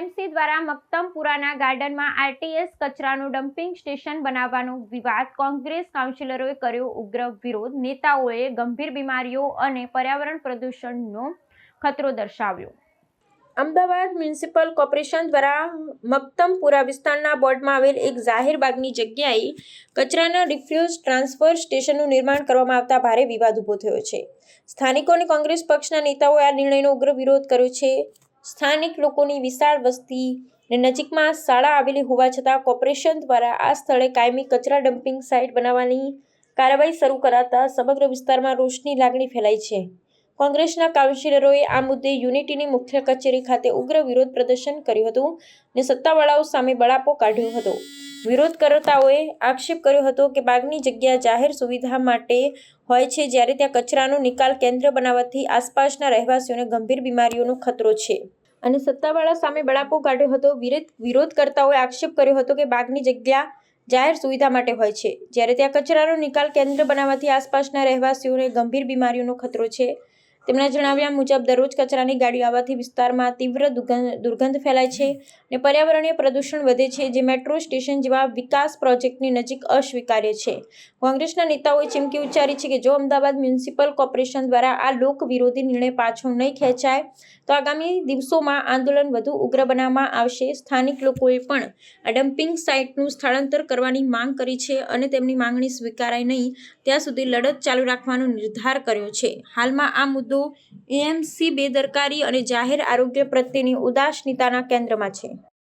AMC દ્વારા મક્તમપુરાના ગાર્ડનમાં RTS કચરાનું dumping station બનાવવાનો વિવાદ કોંગ્રેસ કાઉન્સિલરોએ કર્યો ઉગ્ર વિરોધ. નેતાઓએ ગંભીર બીમારીઓ અને પર્યાવરણ પ્રદૂષણનો ખતરો દર્શાવ્યો. અમદાવાદ મ્યુનિસિપલ કોર્પોરેશન દ્વારા મક્તમપુરા વિસ્તારના બોર્ડમાં આવેલ એક જાહેર બાગની જગ્યાએ કચરાના રિફ્યુઝ ટ્રાન્સફર સ્ટેશનનું નિર્માણ કરવામાં આવતા ભારે વિવાદ ઊભો થયો છે. સ્થાનિકો અને કોંગ્રેસ પક્ષના નેતાઓએ આ નિર્ણયનો ઉગ્ર વિરોધ કર્યો છે. સ્થાનિક લોકોની વિશાળ વસ્તી ને નજીકમાં શાળા આવેલી હોવા છતાં કોર્પોરેશન દ્વારા આ સ્થળે કાયમી કચરા ડમ્પિંગ સાઇટ બનાવવાની કાર્યવાહી શરૂ કરાતા સમગ્ર વિસ્તારમાં રોષની લાગણી ફેલાઈ છે. કોંગ્રેસના કાઉન્સિલરોએ આ મુદ્દે યુનિટીની મુખ્ય કચેરી ખાતે ઉગ્ર વિરોધ પ્રદર્શન કર્યું હતું ને સત્તાવાળાઓ સામે બળાપો કાઢ્યો હતો. વિરોધ કરતાઓએ આક્ષેપ કર્યો હતો કે બાગની જગ્યા જાહેર સુવિધા માટે હોય છે જ્યારે ત્યાં કચરાનો નિકાલ કેન્દ્ર બનાવવાથી આસપાસના રહેવાસીઓને ગંભીર બીમારીઓનો ખતરો છે. અને સત્તાવાળા સામે બળાપો કાઢ્યો હતો. વિરોધ વિરોધકર્તાઓએ આક્ષેપ કર્યો હતો કે બાગની જગ્યા જાહેર સુવિધા માટે હોય છે. જ્યારે ત્યાં કચરાનો નિકાલ કેન્દ્ર બનાવવાથી આસપાસના રહેવાસીઓને ગંભીર બીમારીઓનો ખતરો છે. તેમના જણાવ્યા મુજબ, દરરોજ કચરાની ગાડીઓ આવવાથી વિસ્તારમાં તીવ્ર દુર્ગંધ ફેલાય છે અને પર્યાવરણીય પ્રદૂષણ વધે છે, જે મેટ્રો સ્ટેશન જેવા વિકાસ પ્રોજેક્ટની નજીક અસ્વીકાર્ય છે. કોંગ્રેસના નેતાઓએ ચીમકી ઉચ્ચારી છે કે જો અમદાવાદ મ્યુનિસિપલ કોર્પોરેશન દ્વારા આ લોક વિરોધી નિર્ણય પાછો નહીં ખેંચાય, તો આગામી દિવસોમાં આંદોલન વધુ ઉગ્ર બનાવવામાં આવશે. સ્થાનિક લોકોએ પણ આ ડમ્પિંગ સાઇટનું સ્થળાંતર કરવાની માંગ કરી છે અને તેમની માંગણી સ્વીકારાય નહીં. ત્યાં સુધી લડત ચાલુ રાખવાનો નિર્ધાર કર્યો છે. હાલમાં આ મુદ્દો એએમસી બેદરકારી અને જાહેર આરોગ્ય પ્રત્યેની ઉદાસીનતાના કેન્દ્રમાં છે.